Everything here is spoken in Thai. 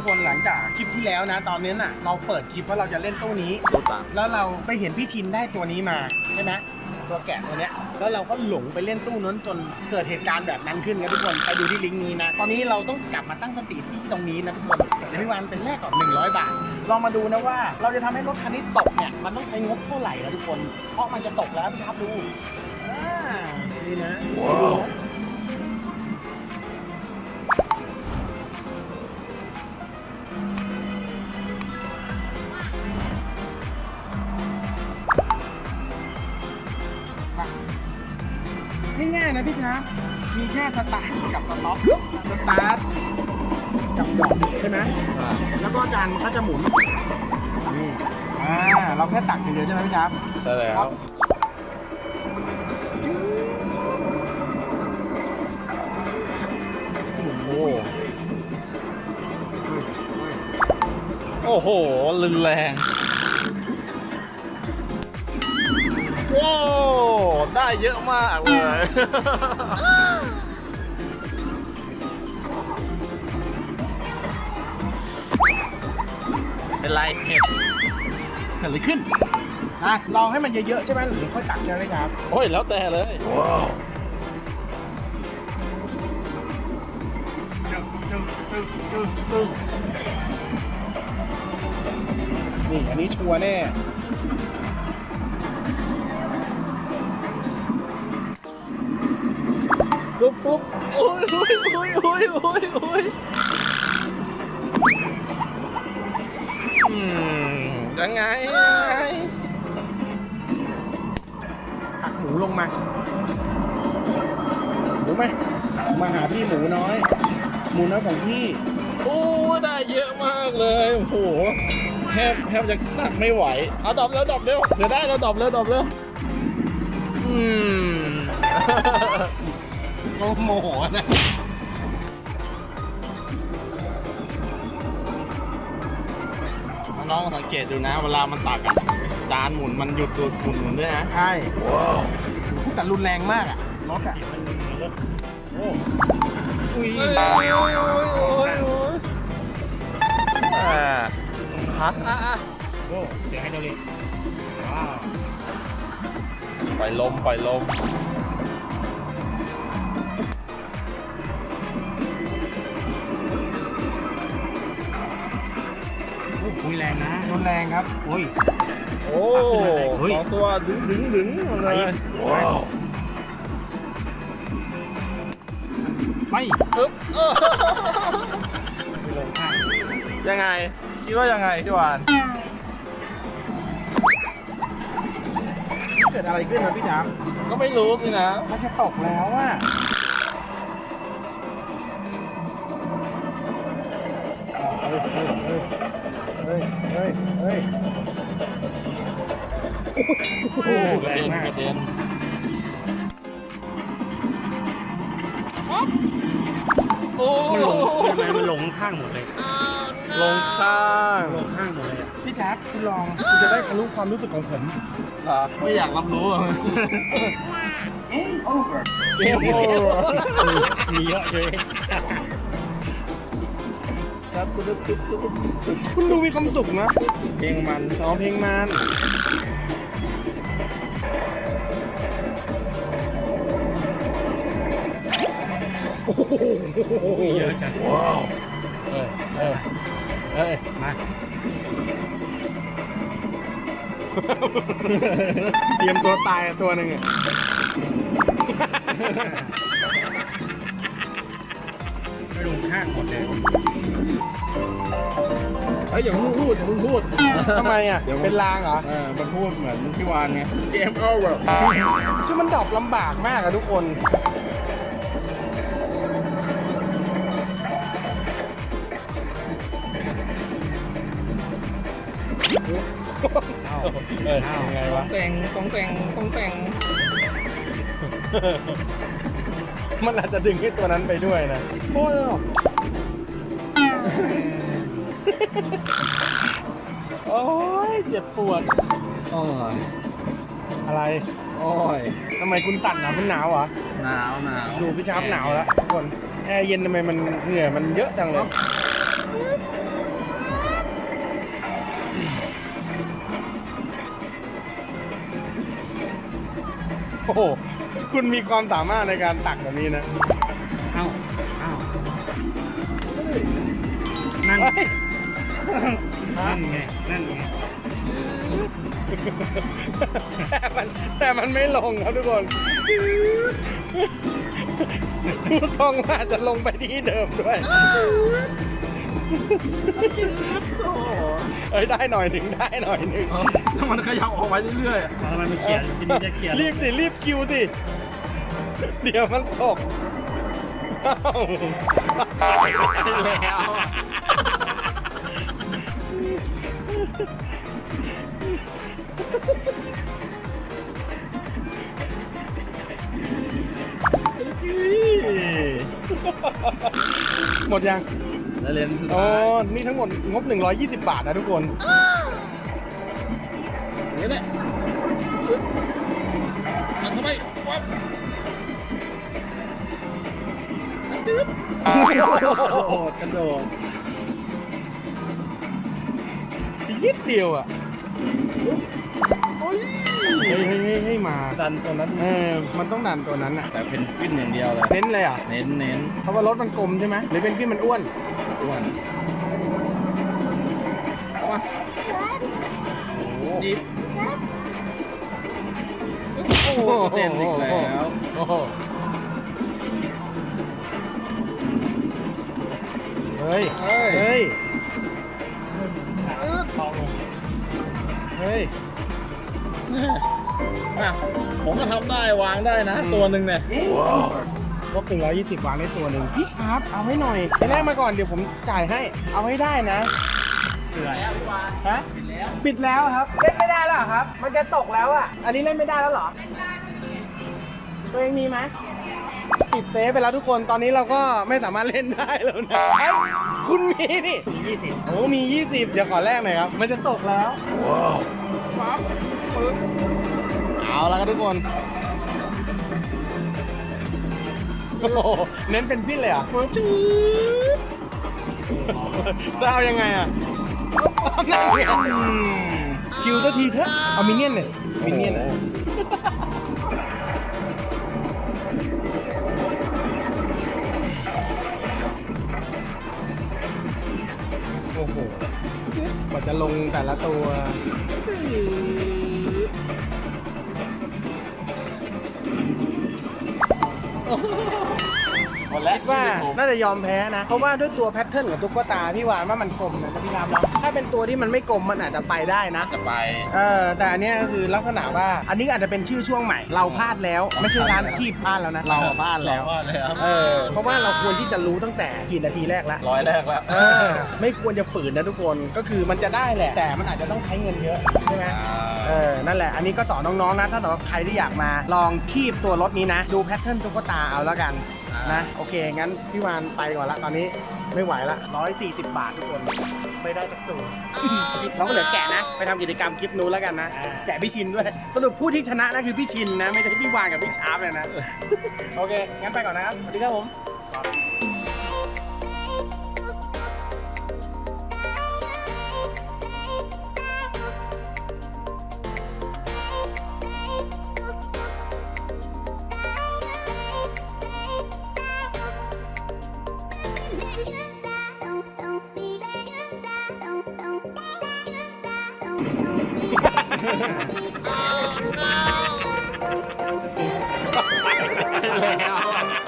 ทุกคนหลังจากคลิปที่แล้วนะ ตอนนี้น่ะ เราเปิดคลิปว่าเราจะเล่นตู้นี้ตัวต่างแล้วเราไปเห็นพี่ชินได้ตัวนี้มาใช่ไหมตัวแกะตัวเนี้ยแล้วเราก็หลงไปเล่นตู้นั้นจนเกิดเหตุการณ์แบบนั้นขึ้นนะทุกคนไปดูที่ลิงก์นี้นะ ตอนนี้เราต้องกลับมาตั้งสติที่ตรงนี้นะทุกคนเดี๋ยวพี่วันเป็นแรกก่อน100 บาทลองมาดูนะว่าเราจะทำให้รถคันนี้ตกเนี่ยมันต้องใช้งบเท่าไหร่นะทุกคน เพราะมันจะตกแล้วพี่ครับดูอ่านี่นะดูนะ ง่ายๆนะพี่ครับมีแค่สตาร์ทกับสต็อปสตาร์ทกับหยอกใช่ไหมแล้วก็จานมันก็จะหมุนนี่อ่าเราแค่ตักอย่างเดียวใช่ไหมพี่ครับใช่แล้วโอ้โอ้โหรุนแรง ได้เยอะมากเลย เป็นไรเห็ดเกิดอะไรขึ้น อะลองให้มันเยอะๆใช่ไหมหรือค่อยตักใช่ไหมครับ โอ้ย แล้วแต่เลยว้าวนี่อันนี้ชัวร์แน่ ปุ๊บปุ๊บโอ้ยโอ้ยโอ้ยโอ้ยโอ้ยโอ้ยอืมยังไงยังไงตักหมูลงมาหมูไหมมาหาพี่หมูน้อย หมูน้อยของพี่ โอ้ยได้เยอะมากเลยโอ้โหแทบแทบจะตักไม่ไหวเอาดรอปแล้วดรอปเร็วเดี๋ยวได้แล้วดรอปแล้วดรอปแล้วอืม โอ้โมโหนะน้องๆสังเกตดูนะเวลามันตักอะจานหมุนมันหยุดดูดหมุนหมุนด้วยนะใช่แต่รุนแรงมากอะรถอะโอ้อุ้ยโอ้ยโอ้ยโอ้ยโอ้ยอ่าฮะอะอะโหเดี๋ยวให้เราเลยว้าวปล่อยลมปล่อยลม รงนะรุนแรงครับอุ้ย โอ้เฮ้ย สองตัวดึงดึงดึงเลยว้าวไปอึ๊บเออลงข้างยังไง คิดว่ายังไงพี่วานเกิดอะไรขึ้นนะพี่จ๋าก็ไม่รู้สินะ มันจะตกแล้วอะเฮ้ยเฮ้ยเฮ้ย เฮ้ยเฮ้ยโอ้กระเด็นกระเด็นโอ้มันหลงทำไมมันหลงข้างหมดเลยลงข้างหลงข้างหมดเลยอะพี่แจ๊บคุณลองคุณจะได้ทะลุความรู้สึกของผมไม่อยากรับรู้อะเกมโอเวอร์เกมโอเวอร์มีเยอะเลย ครับคุณดูมีความสุขนะ เพลงมันร้องเพลงมันมีเยอะจังว้าวเอ้ยเอ้ยเอ้ยมาเตรียมตัวตายตัวหนึ่งอะไม่ห ลงข้างหมดเลยเฮ้ยอย่าเพิ่งพูดอย่าเพิ่งพูด ทำไมอะ เดี๋ยว เป็นลางเหรอ เออมันพูดเหมือนพี่วานไงเกมโอเวอร์คือมันดรอปลำบากมากอะทุกคน เออยังไงวะแต่งต้องแต่งต้องแต่ง มันอาจจะดึงให้ตัวนั้นไปด้วยนะโอ้ยโอ้ยเจ็บปวด โอ้ยอะไรโอ้ยทำไมคุณสั่นอะมันหนาวเหรอะหนาวหนาวดูพี่ช้าร์ปหนาวแล้วทุคนแอร์เย็นทำไมมันเหงื่อมันเยอะจังเลยโอ้ คุณมีความสามารถในการตักแบบนี้นะ เอ้าเอ้านั่นเฮ้ยนั่นไง นั่นไง แต่มันแต่มันไม่ลงครับทุกคนดูทรงว่าจะลงไปที่เดิมด้วยเอ้ยได้หน่อยหนึ่งได้หน่อยหนึ่ง ถ้ามันขยับออกไปเรื่อยๆอะพอมันไม่เขียนทีนี้จะเขียน รีบสิ รีบคิวสิ เดี๋ยวมันตกอ้าวแล้วอะหมดยัง แล้วเรียนสุดอ๋อ ท้ายนี่ทั้งหมดงบ 120 บาทนะทุกคน อย่างนี้แหละ กระโดดกระโดดอีกนิดเดียวอะเฮ้ยเฮ้ยเฮ้ยเฮ้ยมาดันตัวนั้นเออมันต้องดันตัวนั้นอะ แต่เพนกวินอย่างเดียวเลย เน้นเลยอะ เน้นเน้นเพราะว่ารถมันกลมใช่ไหมหรือเป็นที่มันอ้วน อ้วนเอามาดิบโอ้โหเต้นอีกแล้ว โอ้โห ฮ้ย เฮ้ย เฮ้ยทองลงเฮ้ยอะผมก็ทำได้วางได้นะ ตัวหนึ่งเนี่ยลบหนึ่งร้อยยี่สิบวางได้ตัวหนึ่งพี่ชาร์ปเอาให้หน่อยไปแรกมาก่อนเดี๋ยวผมจ่ายให้ เอาให้ได้นะเสื่อยฮะปิดแล้วครับ เล่นไม่ได้แล้วเหรอครับ มันจะตกแล้วอะ อันนี้เล่นไม่ได้แล้วเหรอ ตัวเองมีไหม ปิดเซฟไปแล้วทุกคนตอนนี้เราก็ไม่สามารถเล่นได้แล้วนะเอ้ยคุณมีนี่ยี่สิบโอ้มี 20 เดี๋ยวขอแรกหน่อยครับ มันจะตกแล้วปั๊บปึ๊บเอาละครับทุกคนโอ้โหเน้นเป็นพิษเลยเหรอะจะเอายังไงอะนั่นไงอืมคิวตัวทีเถอะเอามินเนี่ยนเลยมินเนี่ยนอะ กว่าจะลงแต่ละตัวโอ้ คิดว่าน่าจะยอมแพ้นะ เพราะว่าด้วยตัวแพทเทิร์นของตุ๊กตาพี่วานว่ามันกลมนะพี่รามเนาะถ้าเป็นตัวที่มันไม่กลมมันอาจจะไปได้นะ จะไป เออแต่อันเนี้ยก็คือลักษณะว่าอันนี้อาจจะเป็นชื่อช่วงใหม่ เราพลาดแล้ว ไม่ใช่ร้านคีบพลาดแล้วนะเราอะพลาดแล้วพลาดแล้ว เออเพราะว่าเราควรที่จะรู้ตั้งแต่กี่นาทีแรกแล้ว ร้อยแรกแล้ว เออไม่ควรจะฝืนนะทุกคนก็คือมันจะได้แหละ แต่มันอาจจะต้องใช้เงินเยอะใช่ไหมเออนั่นแหละอันนี้ก็สอนน้องๆนะ ถ้าสำหรับใครที่อยากมาลองคีบตัวรถนี้นะ ดูแพทเทิร์นตุ๊กตาเอาแล้วกัน นะ โอเค งั้นพี่วานไปก่อนละตอนนี้ไม่ไหวละ 140 บาททุกคน ไม่ได้สักตัวเราก็เหลือแกะนะ ไปทำกิจกรรมคลิปนู้นแล้วกันนะ แกะพี่ชินด้วย สรุปผู้ที่ชนะนะคือพี่ชินนะ ไม่ใช่พี่วานกับพี่ชาร์ปเลยนะ โอเค งั้นไปก่อนนะครับ สวัสดีครับผม แล้ว